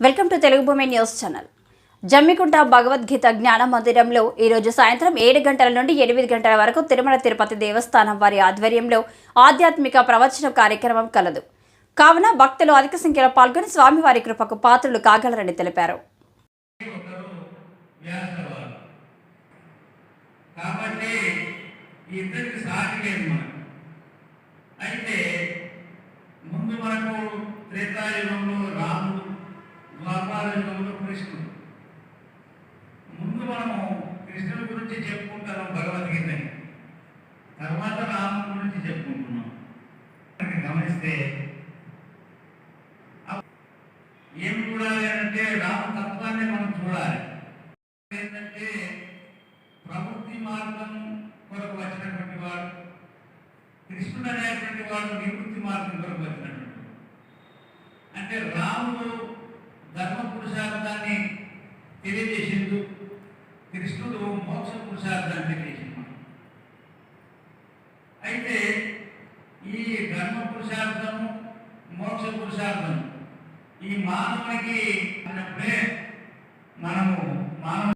Welcome to Telugu భూమి news channel. Jammikunta Bhagavad Gita జ్ఞాన మందిరంలో ఈరోజు సాయంత్రం ఏడు గంటల నుండి ఎనిమిది గంటల వరకు తిరుమల తిరుపతి దేవస్థానం వారి ఆధ్వర్యంలో ఆధ్యాత్మిక ప్రవచన కార్యక్రమం కలదు. కావున భక్తులు అధిక సంఖ్యలో పాల్గొని స్వామివారి కృపకు పాత్రలు కాగలరని తెలిపారు. కాబట్టి అయితే త్రేతాయుగంలో రాముడు ద్వాపారయుగంలో కృష్ణుడు. ముందు మనము కృష్ణుడి గురించి చెప్పుకుంటాం భగవద్గీతని. తర్వాత రాముడి గురించి చెప్పుకుంటున్నాం. మనకి గమనిస్తే ఏం చూడాలి అంటే రామతత్వాన్ని మనం చూడాలి. ఏంటంటే ప్రవృత్తి మార్గం కొరకు వచ్చినటువంటి వాడు కృష్ణుడు అనేటువంటి వాడు నివృత్తి మార్గం కొరకు అంటే రాముడు ధర్మ పురుషార్థాన్ని తెలియజేసిండు. కృష్ణుడు మోక్ష పురుషార్థాన్ని తెలియజేసిండు. అయితే ఈ ధర్మ పురుషార్థము మోక్ష పురుషార్థము ఈ మానవునికి అనే మనము